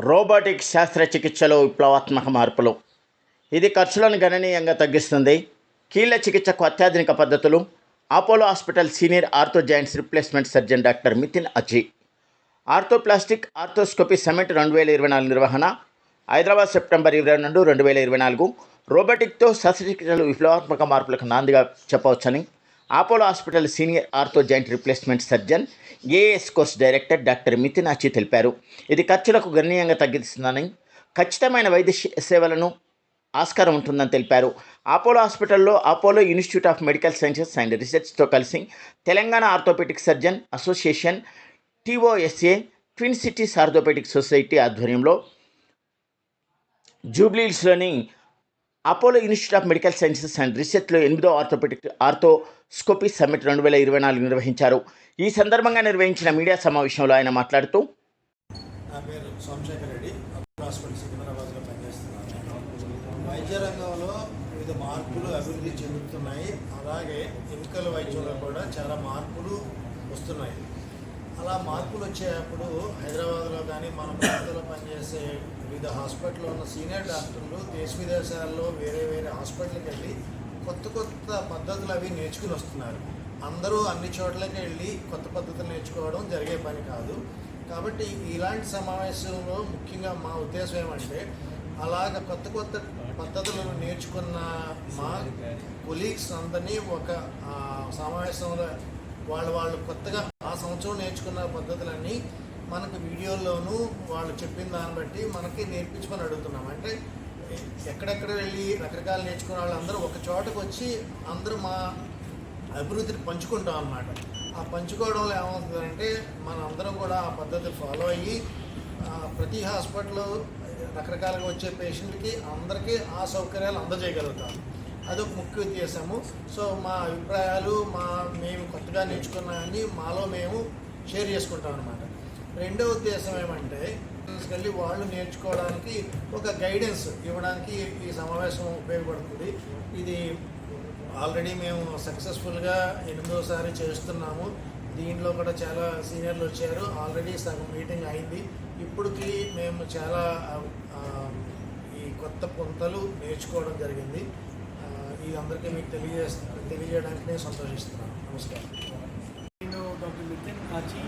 Robotic శస్త్రచికిత్సలో విప్లవాత్మక మార్పులు. ఇది ఖర్చులను గణనీయంగా తగ్గిస్తుంది. కీళ్ళ చికిత్సకు అత్యాధునిక పద్ధతులు. Apollo hospital senior ortho joints replacement surgeon doctor Mithin Aji arthroplastic arthroscopy summit రెండు వేల ఇరవై నాలుగు నిర్వహణ. హైదరాబాద్ సెప్టెంబర్ ఇరవై రెండు రెండు వేల ఇరవై నాలుగు. రోబోటిక్తో శస్త్రచికిత్సలు విప్లవాత్మక మార్పులకు నాందిగా చెప్పవచ్చని Apollo hospital senior ortho joint replacement surgeon as course director doctor Mithin Achi తెలిపారు. ఇది ఖర్చులకు గణనీయంగా తగ్గిస్తుందని ఖచ్చితమైన వైద్య సేవలను ఆస్కారం ఉంటుందని తెలిపారు. అపోలో హాస్పిటల్లో Apollo institute of medical sciences and రీసెర్చ్తో కలిసి Telangana orthopaedic surgeon association TOSA twin cities orthopaedic society ఆధ్వర్యంలో జూబ్లీహిల్స్లోని Apollo institute of medical sciences and రీసెర్చ్లో ఎనిమిదో ఆర్థోపెటిక్ ఆర్థోస్కోపీ సమ్మిట్ రెండు వేల ఇరవై నాలుగు నిర్వహించారు. ఈ సందర్భంగా నిర్వహించిన మీడియా సమావేశంలో ఆయన మాట్లాడుతూ నా పేరు సోమశేఖర్ రెడ్డి హాస్పిటల్ సికింద్రాబాద్లో పనిచేస్తున్నాను. వైద్య రంగంలో వివిధ మార్పులు అభివృద్ధి చెందుతున్నాయి. అలాగే ఎముకల వైద్యంలో కూడా చాలా మార్పులు వస్తున్నాయి. అలా మార్పులు వచ్చేటప్పుడు హైదరాబాద్లో కానీ మన ప్రాంతంలో పనిచేసే వివిధ హాస్పిటల్లో ఉన్న సీనియర్ డాక్టర్లు దేశ విదేశాల్లో వేరే వేరే హాస్పిటల్కి వెళ్ళి కొత్త కొత్త పద్ధతులు అవి నేర్చుకుని వస్తున్నారు. అందరూ అన్ని చోట్లకి వెళ్ళి కొత్త పద్ధతులు నేర్చుకోవడం జరిగే పని కాదు. కాబట్టి ఇలాంటి సమావేశంలో ముఖ్యంగా మా ఉద్దేశం ఏమంటే అలాగ కొత్త కొత్త పద్ధతులను నేర్చుకున్న మా కొలీగ్స్ అందరినీ ఒక సమావేశంలో వాళ్ళు వాళ్ళు కొత్తగా ఆ సంవత్సరం నేర్చుకున్న పద్ధతులన్నీ మనకు వీడియోల్లోనూ వాళ్ళు చెప్పిన దాన్ని బట్టి మనకి నేర్పించుకొని అడుగుతున్నాం. అంటే ఎక్కడెక్కడ వెళ్ళి రకరకాలు నేర్చుకున్న వాళ్ళందరూ ఒక చోటకు వచ్చి అందరూ మా అభివృద్ధిని పంచుకుంటాం అన్నమాట. ఆ పంచుకోవడంలో ఏమవుతుందంటే మన అందరం కూడా ఆ పద్ధతి ఫాలో అయ్యి ప్రతి హాస్పిటల్లో రకరకాలుగా వచ్చే పేషెంట్కి అందరికీ ఆ సౌకర్యాలు అందజేయగలుగుతాం. అదొక ముఖ్య ఉద్దేశము. సో మా అభిప్రాయాలు మా ఇంకా నేర్చుకున్నాయని మాలో మేము షేర్ చేసుకుంటాం అనమాట రెండో ఉద్దేశం ఏమంటే తీసుకెళ్ళి వాళ్ళు నేర్చుకోవడానికి ఒక గైడెన్స్ ఇవ్వడానికి ఈ సమావేశం ఉపయోగపడుతుంది. ఇది ఆల్రెడీ మేము సక్సెస్ఫుల్గా ఎనిమిదోసారి చేస్తున్నాము. దీంట్లో కూడా చాలా సీనియర్లు వచ్చారు. ఆల్రెడీ సగం మీటింగ్ అయింది. ఇప్పటికి మేము చాలా ఈ కొత్త పొంతలు నేర్చుకోవడం జరిగింది. ఇది అందరికీ మీకు తెలియజే తెలియజేయడానికి నేను సంతోషిస్తున్నాను. నమస్కారం. నేను doctor Nitin Kachi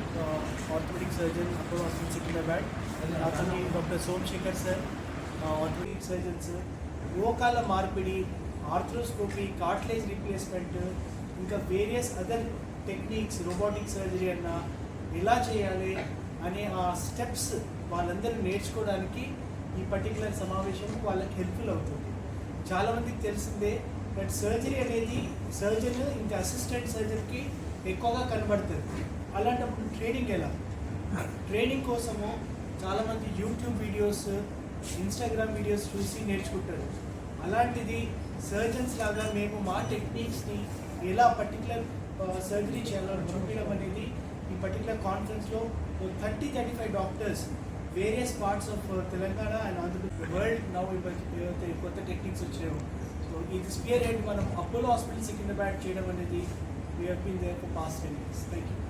orthopaedic surgeon Apollo hospital Secunderabad. అతని doctor Somashekar sir orthopaedic surgeons మోకాల మార్పిడి ఆర్థ్రోస్కోపీ కార్ట్లేజ్ రీప్లేస్మెంట్ ఇంకా various other techniques robotic surgery అన్న ఎలా చేయాలి అనే ఆ స్టెప్స్ వాళ్ళందరూ నేర్చుకోవడానికి ఈ పర్టికులర్ సమావేశం వాళ్ళకి హెల్ప్ఫుల్ అవుతుంది. చాలామందికి తెలిసిందే బట్ సర్జరీ అనేది సర్జన్ ఇంకా అసిస్టెంట్ సర్జన్కి ఎక్కువగా కనబడుతుంది. అలాంటప్పుడు ట్రైనింగ్ ఎలా? ట్రైనింగ్ కోసము చాలామంది యూట్యూబ్ వీడియోస్ ఇన్స్టాగ్రామ్ వీడియోస్ చూసి నేర్చుకుంటారు. అలాంటిది సర్జన్స్ లాగా మేము మా టెక్నిక్స్ని ఎలా పర్టికులర్ సర్జరీ చేయాలో చూపించడం అనేది ఈ పర్టికులర్ కాన్ఫరెన్స్లో thirty thirty five doctors various parts of Telangana and Andhra Pradesh world నవ్వు కొత్త టెక్నిక్స్ వచ్చాయి ఇది స్పియర్ హెడ్ మనం అపోలో హాస్పిటల్ సికింద్రాబాద్ చేయడం అనేది we have been there for past ten years thank you